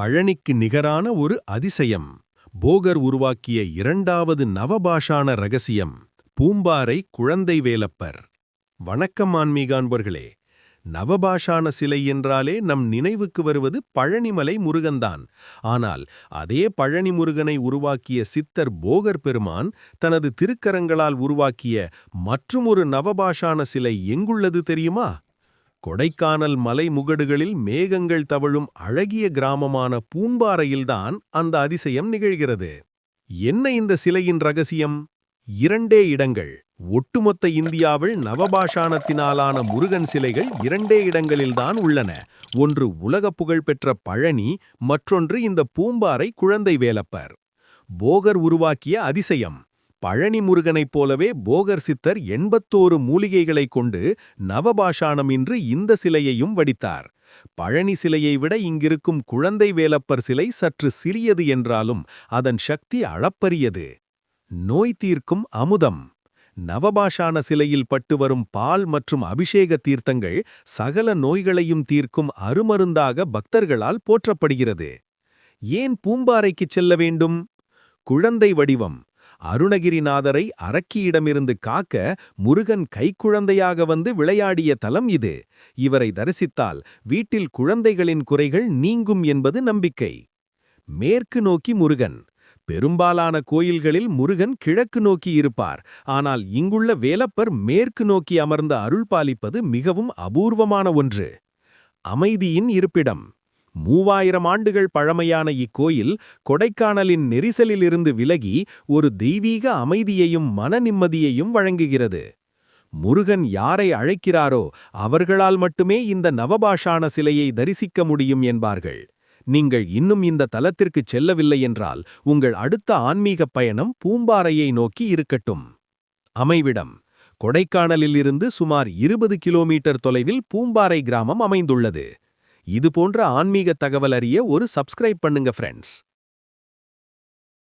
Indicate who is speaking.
Speaker 1: பழனிக்கு நிகரான ஒரு அதிசயம். போகர் உருவாக்கிய இரண்டாவது நவபாஷான ரகசியம் பூம்பாறை குழந்தை வேலப்பர். வணக்கம் ஆன்மீகான்பர்களே நவபாஷான சிலை என்றாலே நம் நினைவுக்கு வருவது பழனிமலை முருகன்தான். ஆனால் அதே பழனி முருகனை உருவாக்கிய சித்தர் போகர் பெருமான் தனது திருக்கரங்களால் உருவாக்கிய மற்றுமொரு நவபாஷான சிலை எங்குள்ளது தெரியுமா? கொடைக்கானல் மலை முகடுகளில் மேகங்கள் தவழும் அழகிய கிராமமான பூம்பாறையில்தான் அந்த அதிசயம் நிகழ்கிறது. என்ன இந்த சிலையின் ரகசியம்? இரண்டே இடங்கள். ஒட்டுமொத்த இந்தியாவில் நவபாஷானத்தினாலான முருகன் சிலைகள் இரண்டே இடங்களில்தான் உள்ளன. ஒன்று உலக புகழ்பெற்ற பழனி மற்றொன்று இந்த பூம்பாறை குழந்தை வேலப்பர். போகர் உருவாக்கிய அதிசயம். பழனி முருகனைப் போலவே போகர் சித்தர் எண்பத்தோரு மூலிகைகளைக் கொண்டு நவபாஷாணம் இன்று இந்த சிலையையும் வடித்தார். பழனி சிலையை விட இங்கிருக்கும் குழந்தை வேலப்பர் சிலை சற்று சிறியது என்றாலும் அதன் சக்தி அளப்பரியது. நோய் தீர்க்கும் அமுதம். நவபாஷான சிலையில் பட்டு வரும் பால் மற்றும் அபிஷேக தீர்த்தங்கள் சகல நோய்களையும் தீர்க்கும் அருமருந்தாக பக்தர்களால் போற்றப்படுகிறது. ஏன் பூம்பாறைக்குச் செல்ல வேண்டும்? குழந்தை வடிவம். அருணகிரிநாதரை அரக்கியிடமிருந்து காக்க முருகன் கைக்குழந்தையாக வந்து விளையாடிய தலம் இது. இவரை தரிசித்தால் வீட்டில் குழந்தைகளின் குறைகள் நீங்கும் என்பது நம்பிக்கை. மேற்கு நோக்கி முருகன். பெரும்பாலான கோயில்களில் முருகன் கிழக்கு நோக்கி இருப்பார். ஆனால் இங்குள்ள வேலப்பர் மேற்கு நோக்கி அமர்ந்து அருள் பாலிப்பது மிகவும் அபூர்வமான ஒன்று. அமைதியின் இருப்பிடம். மூவாயிரம் ஆண்டுகள் பழமையான இக்கோயில் கொடைக்கானலின் நெரிசலிலிருந்து விலகி ஒரு தெய்வீக அமைதியையும் மன நிம்மதியையும் வழங்குகிறது. முருகன் யாரை அழைக்கிறாரோ அவர்களால் மட்டுமே இந்த நவபாஷான சிலையை தரிசிக்க முடியும் என்பார்கள். நீங்கள் இன்னும் இந்த தலத்திற்குச் செல்லவில்லை என்றால் உங்கள் அடுத்த ஆன்மீகப் பயணம் பூம்பாறையை நோக்கி இருக்கட்டும். அமைவிடம். கொடைக்கானலிலிருந்து சுமார் இருபது கிலோமீட்டர் தொலைவில் பூம்பாறை கிராமம் அமைந்துள்ளது. இது போன்ற ஆன்மீக தகவல் அறிய ஒரு சப்ஸ்கிரைப் பண்ணுங்க ஃப்ரெண்ட்ஸ்